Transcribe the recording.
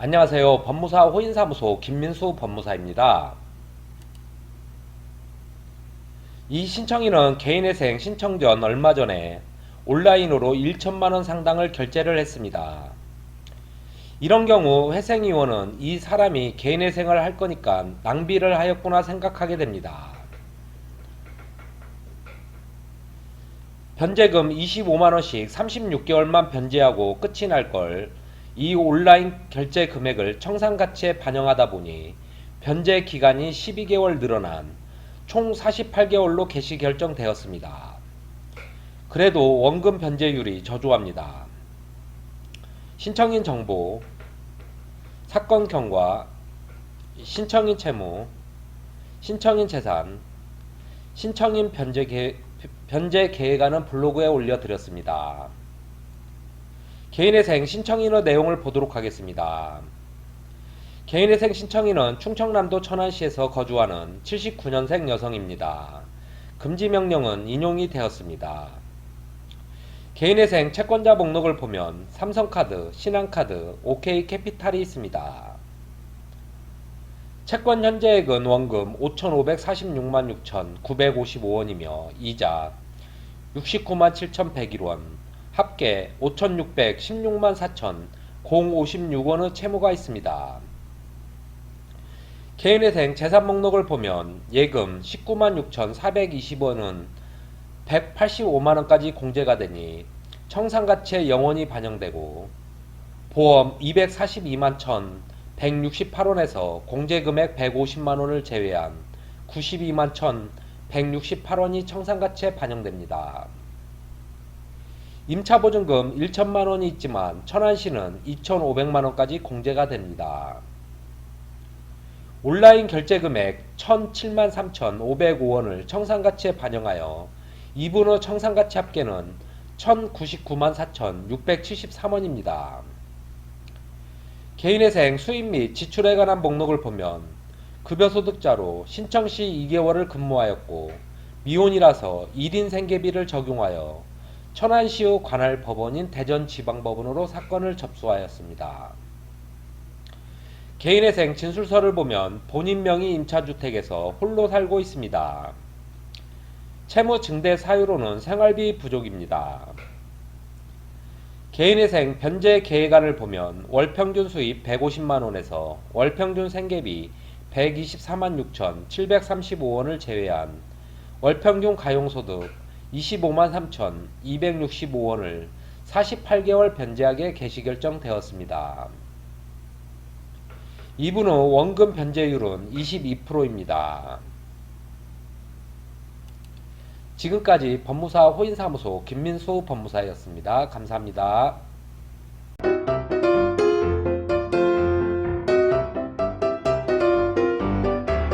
안녕하세요. 법무사 호인사무소 김민수 법무사입니다. 이 신청인은 개인회생 신청 전 얼마 전에 온라인으로 1천만원 상당을 결제를 했습니다. 이런 경우 회생위원은 이 사람이 개인회생을 할 거니까 낭비를 하였구나 생각하게 됩니다. 변제금 25만원씩 36개월만 변제하고 끝이 날 걸 이 온라인 결제 금액을 청산 가치에 반영하다 보니 변제 기간이 12개월 늘어난 총 48개월로 개시 결정되었습니다. 그래도 원금 변제율이 저조합니다. 신청인 정보, 사건 경과, 신청인 채무, 신청인 재산, 신청인 변제 계획안은 블로그에 올려드렸습니다. 개인회생 신청인의 내용을 보도록 하겠습니다. 개인회생 신청인은 충청남도 천안시에서 거주하는 79년생 여성입니다. 금지 명령은 인용이 되었습니다. 개인회생 채권자 목록을 보면 삼성카드, 신한카드, OK캐피탈이 있습니다. 채권 현재액은 원금 5,546만 6,955원이며 이자 69만 7,101원, 합계 5,616만 4,056원의 채무가 있습니다. 개인회생 재산 목록을 보면 예금 19만 6,420원은 185만원까지 공제가 되니 청산가치에 영원히 반영되고 보험 242만 1,168원에서 공제금액 150만원을 제외한 92만 1,168원이 청산가치에 반영됩니다. 임차 보증금 1천만 원이 있지만 천안시는 2,500만 원까지 공제가 됩니다. 온라인 결제 금액 1,007만 3,505원을 청산가치에 반영하여 2분의 청산가치 합계는 1,099만 4,673원입니다. 개인회생 수입 및 지출에 관한 목록을 보면 급여소득자로 신청 시 2개월을 근무하였고 미혼이라서 1인 생계비를 적용하여 천안시의 관할 법원인 대전지방법원으로 사건을 접수하였습니다. 개인회생 진술서를 보면 본인 명의 임차주택에서 홀로 살고 있습니다. 채무 증대 사유로는 생활비 부족입니다. 개인회생 변제 계획안을 보면 월평균 수입 150만원에서 월평균 생계비 124만 6,735원을 제외한 월평균 가용소득 25만 3,265원을 48개월 변제하게 개시 결정되었습니다. 이분 후 원금 변제율은 22%입니다. 지금까지 법무사 호인사무소 김민수 법무사였습니다. 감사합니다.